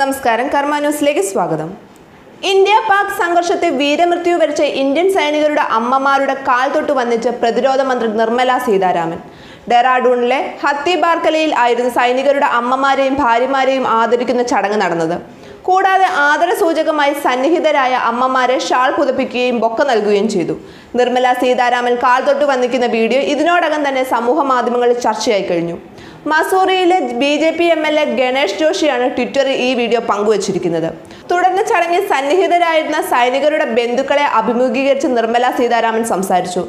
നമസ്കാരം കർമ്മ ന്യൂസിലേക്ക് സ്വാഗതം. ഇന്ത്യ പാക് സംഘർഷത്തെ വീരമൃത്യു വരിച്ച ഇന്ത്യൻ സൈനികരുടെ അമ്മമാരുടെ കാൽ തൊട്ട് വന്നിച്ച് പ്രതിരോധ മന്ത്രി നിർമ്മല സീതാരാമൻ. ഡെറാഡൂണിലെ ഹത്തി ബാർക്കലയിൽ ആയിരുന്നു സൈനികരുടെ അമ്മമാരെയും ഭാര്യമാരെയും ആദരിക്കുന്ന ചടങ്ങ് നടന്നത്. കൂടാതെ ആദരസൂചകമായി സന്നിഹിതരായ അമ്മമാരെ ഷാൾ പുതപ്പിക്കുകയും ബൊക്ക നൽകുകയും ചെയ്തു. നിർമ്മല സീതാരാമൻ കാൽ തൊട്ട് വന്നിക്കുന്ന വീഡിയോ ഇതിനോടകം തന്നെ സമൂഹ മാധ്യമങ്ങളിൽ ചർച്ചയായി കഴിഞ്ഞു. മസൂറിയിലെ B J P M L A Ganesh ജോഷിയാണ് ട്വിറ്ററിൽ ഈ വീഡിയോ പങ്കുവച്ചിരിക്കുന്നത്. തുടർന്ന് ചടങ്ങിൽ സന്നിഹിതരായിരുന്ന സൈനികരുടെ ബന്ധുക്കളെ അഭിമുഖീകരിച്ച് നിർമ്മല സീതാരാമൻ സംസാരിച്ചു.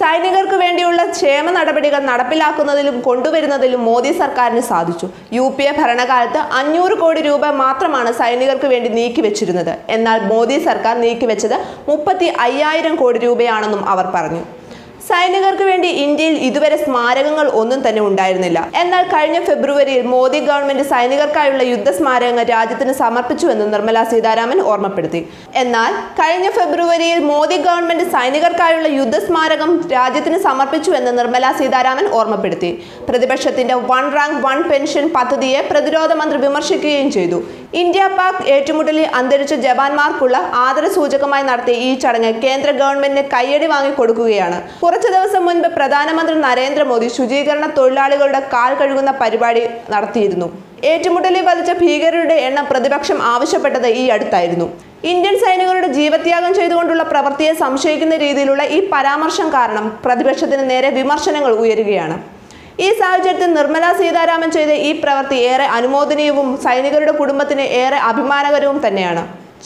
സൈനികർക്ക് വേണ്ടിയുള്ള ക്ഷേമ നടപടികൾ നടപ്പിലാക്കുന്നതിലും കൊണ്ടുവരുന്നതിലും മോദി സർക്കാരിന് സാധിച്ചു. യു പി എ ഭരണകാലത്ത് അഞ്ഞൂറ് കോടി രൂപ മാത്രമാണ് സൈനികർക്ക് വേണ്ടി നീക്കിവെച്ചിരുന്നത്. എന്നാൽ മോദി സർക്കാർ നീക്കിവെച്ചത് മുപ്പത്തി അയ്യായിരം കോടി രൂപയാണെന്നും അവർ പറഞ്ഞു. സൈനികർക്ക് വേണ്ടി ഇന്ത്യയിൽ ഇതുവരെ സ്മാരകങ്ങൾ ഒന്നും തന്നെ ഉണ്ടായിരുന്നില്ല. എന്നാൽ കഴിഞ്ഞ ഫെബ്രുവരിയിൽ മോദി ഗവൺമെന്റ് സൈനികർക്കായുള്ള യുദ്ധ സ്മാരകങ്ങൾ രാജ്യത്തിന് സമർപ്പിച്ചുവെന്ന് നിർമ്മല സീതാരാമൻ ഓർമ്മപ്പെടുത്തി. എന്നാൽ കഴിഞ്ഞ ഫെബ്രുവരിയിൽ മോദി ഗവൺമെന്റ് സൈനികർക്കായുള്ള യുദ്ധ സ്മാരകം രാജ്യത്തിന് സമർപ്പിച്ചുവെന്ന് നിർമ്മല സീതാരാമൻ ഓർമ്മപ്പെടുത്തി. പ്രതിപക്ഷത്തിന്റെ വൺ റാങ്ക് വൺ പെൻഷൻ പദ്ധതിയെ പ്രതിരോധ മന്ത്രി വിമർശിക്കുകയും ചെയ്തു. ഇന്ത്യ പാക് ഏറ്റുമുട്ടലിൽ അന്തരിച്ച ജവാന്മാർക്കുള്ള ആദരസൂചകമായി നടത്തിയ ഈ ചടങ്ങ് കേന്ദ്ര ഗവൺമെന്റിന് കയ്യടി വാങ്ങിക്കൊടുക്കുകയാണ് കുറച്ചു ദിവസം മുൻപ് പ്രധാനമന്ത്രി നരേന്ദ്രമോദി ശുചീകരണ തൊഴിലാളികളുടെ കാൽ കഴുകുന്ന പരിപാടി നടത്തിയിരുന്നു. ഏറ്റുമുട്ടലിൽ വധിച്ച ഭീകരരുടെ എണ്ണം പ്രതിപക്ഷം ആവശ്യപ്പെട്ടത് ഈ അടുത്തായിരുന്നു. ഇന്ത്യൻ സൈനികരുടെ ജീവത്യാഗം ചെയ്തുകൊണ്ടുള്ള പ്രവൃത്തിയെ സംശയിക്കുന്ന രീതിയിലുള്ള ഈ പരാമർശം കാരണം പ്രതിപക്ഷത്തിന് നേരെ വിമർശനങ്ങൾ ഉയരുകയാണ്. ഈ സാഹചര്യത്തിൽ നിർമ്മല സീതാരാമൻ ചെയ്ത ഈ പ്രവൃത്തി ഏറെ അനുമോദനീയവും സൈനികരുടെ കുടുംബത്തിന് ഏറെ അഭിമാനകരവും തന്നെയാണ്.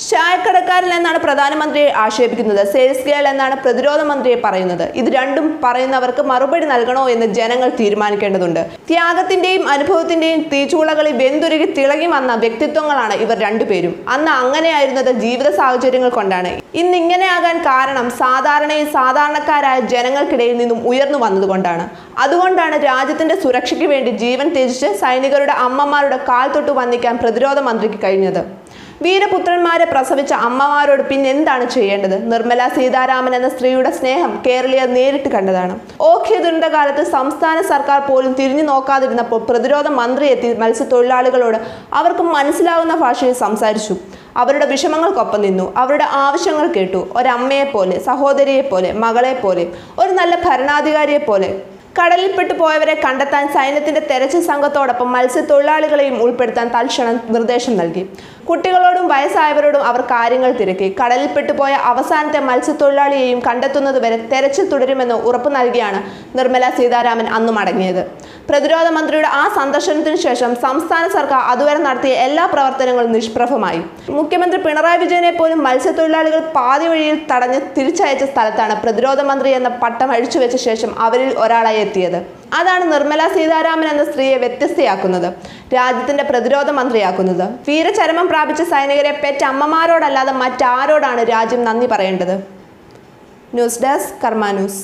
ചായക്കടക്കാരൻ എന്നാണ് പ്രധാനമന്ത്രിയെ ആക്ഷേപിക്കുന്നത്. സെയിൽസ് ഗേൾ എന്നാണ് പ്രതിരോധ മന്ത്രിയെ പറയുന്നത്. ഇത് രണ്ടും പറയുന്നവർക്ക് മറുപടി നൽകണോ എന്ന് ജനങ്ങൾ തീരുമാനിക്കേണ്ടതുണ്ട്. ത്യാഗത്തിന്റെയും അനുഭവത്തിന്റെയും തീച്ചൂളകളിൽ വെന്തുരുകി തിളങ്ങി വന്ന വ്യക്തിത്വങ്ങളാണ് ഇവർ രണ്ടുപേരും. അന്ന് അങ്ങനെയായിരുന്നത് ജീവിത സാഹചര്യങ്ങൾ കൊണ്ടാണ്. ഇന്ന് ഇങ്ങനെയാകാൻ കാരണം സാധാരണയും സാധാരണക്കാരായ ജനങ്ങൾക്കിടയിൽ നിന്നും ഉയർന്നു വന്നതുകൊണ്ടാണ്. അതുകൊണ്ടാണ് രാജ്യത്തിന്റെ സുരക്ഷയ്ക്ക് വേണ്ടി ജീവൻ ത്യജിച്ച് സൈനികരുടെ അമ്മമാരുടെ കാൽ തൊട്ട് വന്നിക്കാൻ പ്രതിരോധ മന്ത്രിക്ക് കഴിഞ്ഞത്. വീരപുത്രന്മാരെ പ്രസവിച്ച അമ്മമാരോട് പിന്നെ എന്താണ് ചെയ്യേണ്ടത്? നിർമ്മല സീതാരാമൻ എന്ന സ്ത്രീയുടെ സ്നേഹം കേരളീയർ നേരിട്ട് കണ്ടതാണ്. ഓഖ്യ ദുരന്തകാലത്ത് സംസ്ഥാന സർക്കാർ പോലും തിരിഞ്ഞു നോക്കാതിരുന്നപ്പോൾ പ്രതിരോധ മന്ത്രി എത്തി മത്സ്യത്തൊഴിലാളികളോട് അവർക്ക് മനസ്സിലാവുന്ന ഭാഷയിൽ സംസാരിച്ചു. അവരുടെ വിഷമങ്ങൾക്കൊപ്പം നിന്നു. അവരുടെ ആവശ്യങ്ങൾ കേട്ടു. ഒരമ്മയെപ്പോലെ സഹോദരിയെപ്പോലെ മകളെപ്പോലെ പോലെ മകളെ പോലെ ഒരു നല്ല ഭരണാധികാരിയെ പോലെ കടലിൽപ്പെട്ടു പോയവരെ കണ്ടെത്താൻ സൈന്യത്തിന്റെ തെരച്ചിൽ സംഘത്തോടൊപ്പം മത്സ്യത്തൊഴിലാളികളെയും ഉൾപ്പെടുത്താൻ തൽക്ഷണം നിർദ്ദേശം നൽകി. കുട്ടികളോടും വയസ്സായവരോടും അവർ കാര്യങ്ങൾ തിരക്കി. കടലിൽപ്പെട്ടു പോയ അവസാനത്തെ മത്സ്യത്തൊഴിലാളിയെയും കണ്ടെത്തുന്നതുവരെ തെരച്ചിൽ തുടരുമെന്ന് ഉറപ്പു നൽകിയാണ് നിർമ്മല സീതാരാമൻ അന്ന് മടങ്ങിയത് പ്രതിരോധ മന്ത്രിയുടെ ആ സന്ദർശനത്തിന് ശേഷം സംസ്ഥാന സർക്കാർ അതുവരെ നടത്തിയ എല്ലാ പ്രവർത്തനങ്ങളും നിഷ്പ്രഭമായി. മുഖ്യമന്ത്രി പിണറായി വിജയനെ പോലും മത്സ്യത്തൊഴിലാളികൾ പാതി വഴിയിൽ തടഞ്ഞ് തിരിച്ചയച്ച സ്ഥലത്താണ് പ്രതിരോധ മന്ത്രി എന്ന പട്ടം അഴിച്ചുവെച്ച ശേഷം അവരിൽ ഒരാളായി എത്തിയത്. അതാണ് നിർമ്മല സീതാരാമൻ എന്ന സ്ത്രീയെ വ്യത്യസ്തയാക്കുന്നത് രാജ്യത്തിന്റെ പ്രതിരോധ മന്ത്രിയാക്കുന്നത്. വീരചരമം പ്രാപിച്ച സൈനികരെ പെറ്റമ്മമാരോടല്ലാതെ മറ്റാരോടാണ് രാജ്യം നന്ദി പറയേണ്ടത്? News desk Karma news.